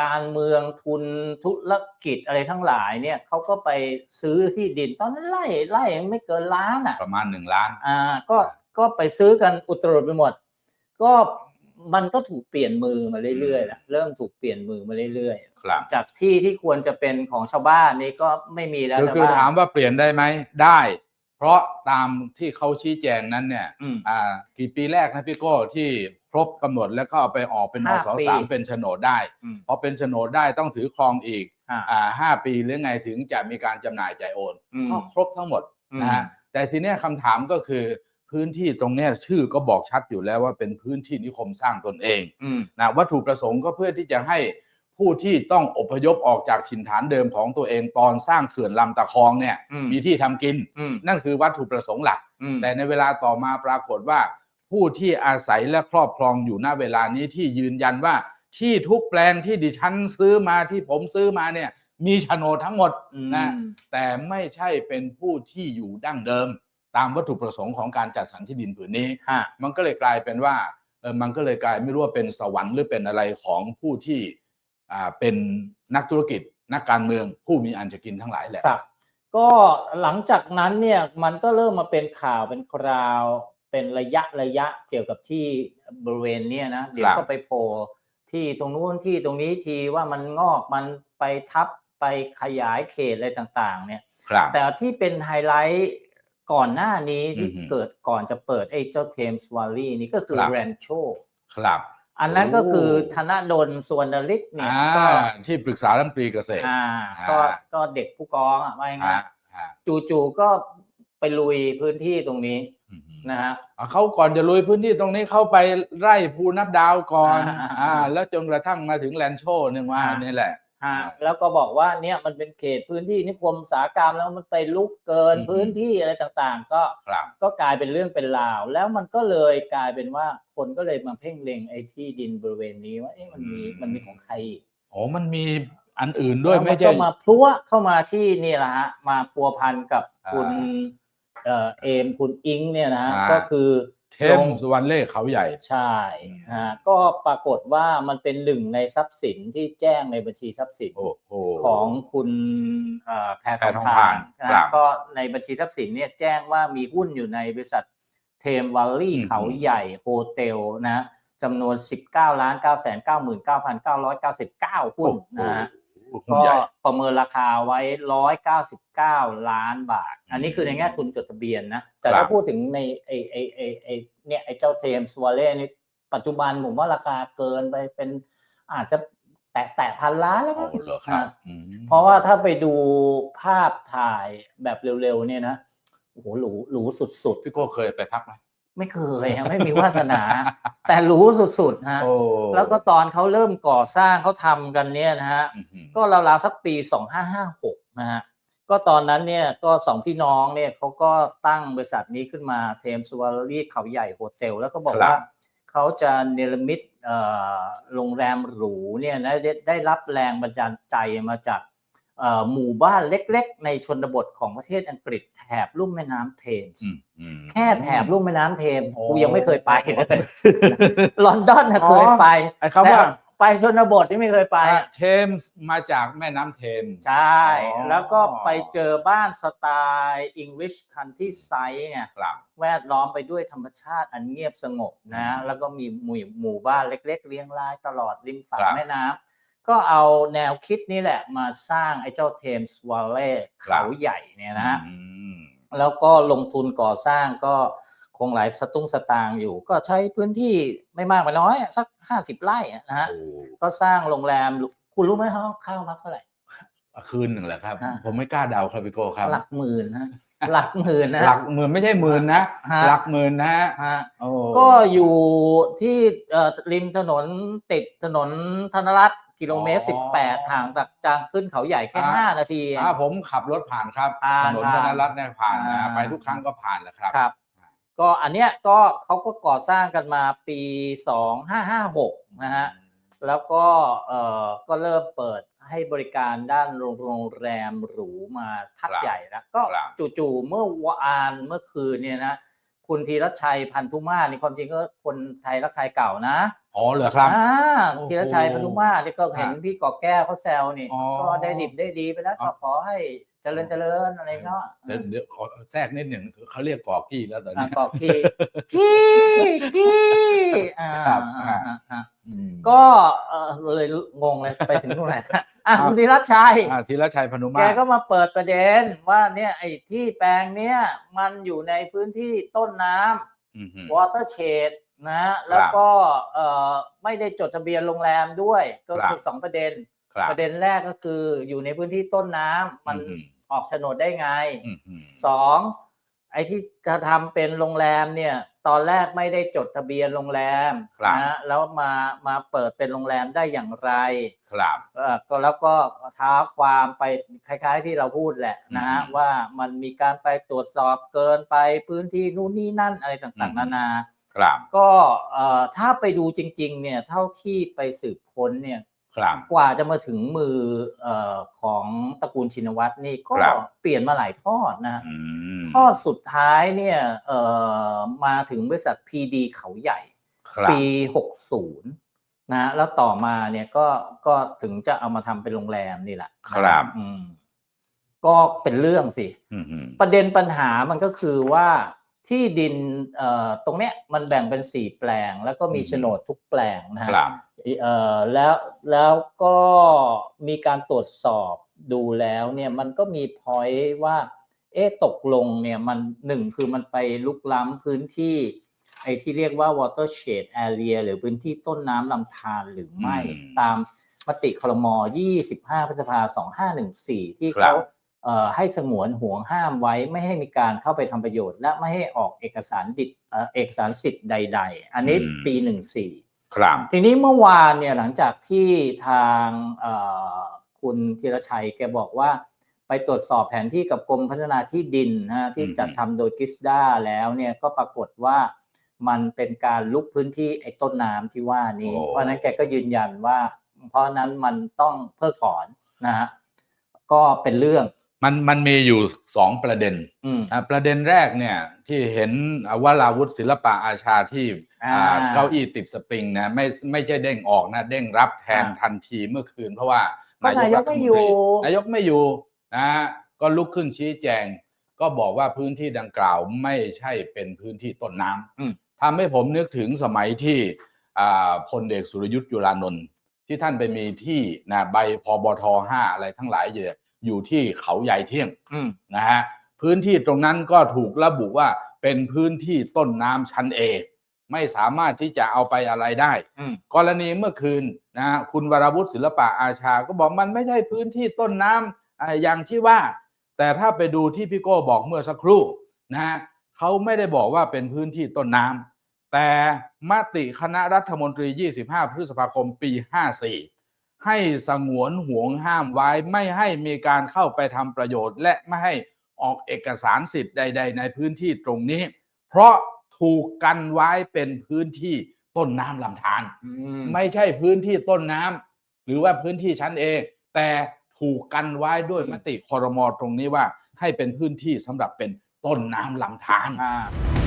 การเมืองทุนธุรกิจอะไรทั้งหลายเนี่ยเขาก็ไปซื้อที่ดินตอนนั้นไล่ไล่ไม่เกินล้านอะประมาณหนึ่งล้านอ่าก็ก็ไปซื้อกันอุตรุดไปหมด ก็มันก็ถูกเปลี่ยนมือมาเรื่อยๆแหละเริ่มถูกเปลี่ยนมือมาเรื่อยครับๆจากที่ที่ควรจะเป็นของชาวบ้านนี่ก็ไม่มีแล้วคือชวคือบ้นถามว่าเปลี่ยนได้ไหมได้ เพราะตามที่เขาชี้แจงนั้นเนี่ยอืมอ่ากี่ปีแรกนะพี่โก้ที่ ครบกำหนดแล้วก็เอาไปออกเป็นนห้าสปีสามเป็นโฉนดได้อืมพอเป็นโฉนดได้ต้องถือครองอีกอ่าอ่าห้าปีหรือไงถึงจะมีการจำหน่ายจ่ายโอนอืมก็ครบทั้งหมดอืมนะฮะแต่ทีเนี้ยคำถามก็คือพื้นที่ตรงเนี้ยชื่อก็บอกชัดอยู่แล้วว่าเป็นพื้นที่นิคมสร้างตนเองอืมนะวัตถุประสงค์ก็เพื่อที่จะให้ผู้ที่ต้องอพยพออกจากถิ่นฐานเดิมของตัวเองตอนสร้างเขื่อนลำตะคองเนี่ยอืมมีที่ทำกินอืมนั่นคือวัตถุประสงค์หลักอืมแต่ในเวลาต่อมาปรากฏว่า ผู้ที่อาศัยและครอบครองอยู่ณเวลานี้ที่ยืนยันว่าที่ทุกแปลงที่ดิฉันซื้อมาที่ผมซื้อมาเนี่ย มีโฉนดทั้งหมดนะอืมแต่ไม่ใช่เป็นผู้ที่อยู่ดั้งเดิม ตามวัตถุประสงค์ของการจัดสรรที่ดินผืนนี้ฮะมันก็เลยกลายเป็นว่าเออมันก็เลยกลายไม่รู้ว่าเป็นสวรรค์หรือเป็นอะไรของผู้ที่อ่าเป็นนักธุรกิจนักการเมืองผู้มีอันจะกินทั้งหลายแหละครับก็หลังจากนั้นเนี่ยมันก็เริ่มมาเป็นข่าวเป็นคราว เป็นระยะระยะเกี่ยวกับที่บริเวณเนี้ยนะเดี๋ยวครับก็ไปโผล่ที่ตรงนู้นที่ตรงนี้ทีว่ามันงอกมันไปทับไปขยายเขตอะไรต่าง ๆ เนี่ยครับแต่ที่เป็นไฮไลท์ก่อนหน้านี้ที่อือหือเกิดก่อนจะเปิดไอ้เจ้าเทมส์วอลลี่นี่ก็คือครับแรนโชครับ อันนั้นก็คือโอ้ธนดลสวนลิกเนี่ยอ่าก็ที่ปรึกษารัฐมนตรีเกษตรอ่าอ่าก็ก็เด็กผู้กองอะว่าง่ายฮะฮะๆจู่ๆก็ไปลุยพื้นที่ตรงนี้อืม นะฮะอ่าเขาก่อนจะลุยพื้นที่ตรงนี้เข้าไปไร่ภูนับดาวก่อนอ่าอ่าแล้วจนกระทั่งมาถึงแลนด์โชว์เนี่ยว่าอ่านี่แหละฮะแล้วก็บอกว่าเนี่ยมันเป็นเขตพื้นที่นิคมอุตสาหกรรมแล้วมันไปลุกเกินอืมพื้นที่อะไรต่างๆ ก็ครับก็กลายเป็นเรื่องเป็นราว แล้วมันก็เลยกลายเป็นว่าคนก็เลยมาเพ่งเล็งไอ้ที่ดินบริเวณนี้ว่าเอ๊ะมันมีอืมมันมีของใครอีกโอ้มันมีอันอื่นด้วยแล้วไม่นใช่ก็มาพลัวเข้ามาที่นี่แหละฮะมาพัวพันกับคุณอ่า เอ่อเอมคุณอิงเนี่ยนะฮะอ่าก็คือเทมสุวรรณเล่เขาใหญ่ ใช่ฮะก็ปรากฏว่ามันเป็นหนึ่งในทรัพย์สินที่แจ้งในบัญชีทรัพย์สินโอ้โหของคุณเอ่อแพรทองแพรทองทาทานนนะครับก็ในบัญชีทรัพย์สินเนี่ยแจ้งว่ามีหุ้นอยู่ในบริษัทเทมวัลลี่อืมเขาใหญ่โฮเทลนะจำนวน 19ล้าน9 9 9 9 999หุ้นนะฮะโอ้โหหุ้น ก็ใหญ่ประเมินราคาไว้199ล้านบาท อันนี้คือในแง่ทุนจดทะเบียนนะ แต่ครัถ้าบพูดถึงในไอไอไอไอเนี่ยไอเจ้าเทมสวอลเล่นี่ปัจจุบันผมว่าราคาเกินไปเป็นอาจจะแตะแตะพันล้านแล้วโอ้มั้งเหรอครับนะอืมเพราะว่าถ้าไปดูภาพถ่ายแบบเร็วๆเนี่ยนะโอ้โหหรูหรูสุดพี่โก้เคยไปพักไหมๆ ไม่เคยฮะไม่มีวาสนา แต่หรูสุดๆฮะโอ้แล้วก็ตอนเขาเริ่มก่อสร้างเขาทำกันเนี่ยนะฮะอื้อหือก็ราวๆสักปี2556นะฮะก็ตอนนั้นเนี่ยก็สองพี่น้องเนี่ยเขาก็ตั้งบริษัทนี้ขึ้นมาเทมสวอลลี่เขาใหญ่โฮเทลแล้วก็บอกว่าเขาจะเนรมิตเอ่อโรงแรมหรูเนี่ยนะได้ได้รับแรงบันดาลใจมาจากเอ่อ หมู่บ้านเล็กๆ ในชนบทของประเทศอังกฤษแถบลุ่มแม่น้ำเทมส์อืมอืมแค่แถบลุ่มแม่น้ำเทมส์โอ้กูยังไม่เคยไปเลยลอนดอนน่ะเคยไปไอ้คำว่าแต่ไปชนบทนี่ไม่เคยไปอะเทมส์มาจากแม่น้ำเทมส์ใช่อ๋อแล้วก็ไปเจอบ้านสไตล์ English Countryside เนี่ยครับแวดล้อมไปด้วยธรรมชาติอันเงียบสงบนะอืมแล้วก็มีหมู่หมู่บ้านเล็ก ๆเรียงรายตลอดริมฝั่งครับแม่น้ำ ก็เอาแนวคิดนี้แหละมาสร้างไอ้เจ้าเทมส์วอลเล่เขาใหญ่เนี่ยนะอืมแล้วก็ลงทุนก่อสร้างก็คงหลายสตุ้งสตางค์อยู่ ก็ใช้พื้นที่ไม่มากไม่น้อยอะสักห้าสิบไร่อะนะฮะโอ้ก็สร้างโรงแรมคุณรู้ไหมเขาค่าพักเท่าไหร่คืนหนึ่งแหละครับอ่าผมไม่กล้าเดาครับพี่โก้ครับ หลักหมื่นนะหลักหมื่นนะหลักหมื่นไม่ใช่หมื่นนะฮะหลักหมื่นนะฮะฮะโอ้ก็อยู่ที่เอ่อริมถนนติดถนนธนรัตน์ กิโลเมตรสิบแปดห่างจากจางขึ้นเขาใหญ่แค่ห้านาทีเอง อ่าผมขับรถผ่านครับผ่านถนนธผ่านนรัตน์เนี่ยผ่านนะอ่าไปทุกครั้งก็ผ่านแหละครับ ครับ ก็อันเนี้ยก็เขาก็ก่อสร้างกันมาปีสองห้าห้าหกนะฮะ แล้วก็เอ่อก็เริ่มเปิดให้บริการด้านโรงโรงแรมหรูมาพักครับใหญ่แล้วก็ครับ จู่ๆเมื่อวานเมื่อคืนเนี่ยนะ คุณคุณธีรชัยพันธุมาศนี่ความจริงก็คนไทยรักไทยเก่านะอ๋อเหรอครับอ่าโอ้โหธีรชัยพันธุมาศนี่ก็เห็นอะพี่กอแก้วเขาแซวนี่อ๋อก็ได้ดิบได้ดีไปแล้วอ๋ก็อขอให้ เจริญเจริญอะไรเนาะเดี๋ยวเดี๋ยวขอแทรกนิดหนึ่งเขาเรียกกอกี้แล้วตอนอะนี้กอกี้กี้กี้อ่าครับอ่าอ่าอ่าอืมก็เออเลยงงเลยไปถึงตรงไหนอะอะคุณธีรชัยอ่าธีรชัยพนุมาแกศก็มาเปิดประเด็นว่าเนี่ยไอ้ที่แปลงเนี้ยมันอยู่ในพื้นที่ต้นน้ำอืมฮึวอเตอร์เชดนะ แล้วก็เอ่อไม่ได้จดทะเบียนโรงแรมด้วย ก็ครับคือสองประเด็นครับ ประเด็นแรกก็คืออยู่ในพื้นที่ต้นน้ำมันอืมออกโฉนดได้ไงอืมฮึสองไอ้ที่จะทำเป็นโรงแรมเนี่ย ตอนแรกไม่ได้จดทะเบียนโรงแรมครับนะแล้วมามาเปิดเป็นโรงแรมได้อย่างไร ครับเอ่อก็แล้วก็ท้าความไปคล้าย ๆ ที่เราพูดแหละนะฮะอืมว่ามันมีการไปตรวจสอบเกินไปพื้นที่นู่นนี่นั่นอะไรต่างอืมๆนานา ครับ ก็เอ่อถ้าไปดูจริง ๆ เนี่ยเท่าที่ไปสืบค้นเนี่ย ครับ กว่าจะมาถึงมือเอ่อของตระกูลชินวัตรนี่ก็ครับ เปลี่ยนมาหลายทอดนะฮะอืมทอดสุดท้ายเนี่ยเอ่อมาถึงบริษัท PD เขาใหญ่ ครับปี 60 นะ แล้วต่อมาเนี่ยก็ก็ถึงจะเอามาทำเป็นโรงแรมนี่แหละครับอืมก็เป็นเรื่องสิ อืมฮึประเด็นปัญหามันก็คือว่า ที่ดินเอ่อตรงเนี้ยมันแบ่งเป็นสี่แปลง แล้วก็มีโฉนดทุกแปลงนะฮะครับเอ่อแล้วแล้วก็มีการตรวจสอบดูแล้วเนี่ยมันก็มีพอยต์ว่า เอ๊ะตกลงเนี่ยมันหนึ่งคือมันไปลุกล้ำพื้นที่ไอ้ที่เรียกว่า watershed area หรือพื้นที่ต้นน้ำลำธารหรือไม่อืมตามมติครม25พฤษภาคม2514 ที่ครัเขาบเอ่อ ให้สงวนห่วงห้ามไว้ไม่ให้มีการเข้าไปทำประโยชน์ และไม่ให้ออกเอกสารดิเอ่อเอกสารสิทธิ์ใด ๆ อันนี้อืมปี14ครับทีนี้เมื่อวานเนี่ยหลังจากที่ทางเอ่อคุณธีรชัยแกบอกว่า ไปตรวจสอบแผนที่กับกรมพัฒนาที่ดินนะฮะที่อืมจัดทำโดยกิสดาแล้วเนี่ยก็ปรากฏว่ามันเป็นการลุกพื้นที่ไอ้ต้นน้ำที่ว่านี้โอ้เพราะฉะนั้นแกก็ยืนยันว่า เพราะฉะนั้นมันต้องเพิกถอนนะฮะก็เป็นเรื่อง มันมันมีอยู่สองประเด็นอืมอะประเด็นแรกเนี่ยที่เห็นวราวุธศิลปะอาชาที่อ่าอ่าเก้าอี้ติดสปริงนะไม่ไม่ใช่เด้งออกนะเด้งรับแทนอ่าทันทีเมื่อคืน เพราะว่าก็นายกไม่อยู่นายกไม่อยู่นะฮะก็ลุกขึ้นชี้แจง ก็บอกว่าพื้นที่ดังกล่าวไม่ใช่เป็นพื้นที่ต้นน้ำอืมทำให้ผมนึกถึงสมัยที่อ่าพลเอกสุรยุทธ์จุลานนท์ที่ท่านไปมีที่นะใบพบทห้าอะไรทั้งหลายอยู่อ ยู่ที่เขาใหญ่เที่ยงอืมนะฮะพื้นที่ตรงนั้นก็ถูกระบุว่าเป็นพื้นที่ต้นน้ำชั้นเอไม่สามารถที่จะเอาไปอะไรได้อืมกรณีเมื่อคืนนะฮะคุณวรวุฒิศิลปะอาชา ก็บอกมันไม่ใช่พื้นที่ต้นน้ำอ่าอย่างที่ว่า แต่ถ้าไปดูที่พี่โก้บอกเมื่อสักครู่นะฮะเขาไม่ได้บอกว่าเป็นพื้นที่ต้นน้ำแต่มติคณะรัฐมนตรี 25 พฤษภาคมปี 54 ให้สงวนห่วงห้ามไว้ไม่ให้มีการเข้าไปทำประโยชน์ และไม่ให้ออกเอกสารสิทธิ์ใด ๆ ในพื้นที่ตรงนี้ เพราะถูกกันไว้เป็นพื้นที่ต้นน้ำลำธารอืมไม่ใช่พื้นที่ต้นน้ำหรือว่าพื้นที่ชั้นเองแต่ถูกกันไว้ด้วยมติคอรมอตรงนี้ว่าให้เป็นพื้นที่สำหรับเป็นต้นน้ำลำธารอ่า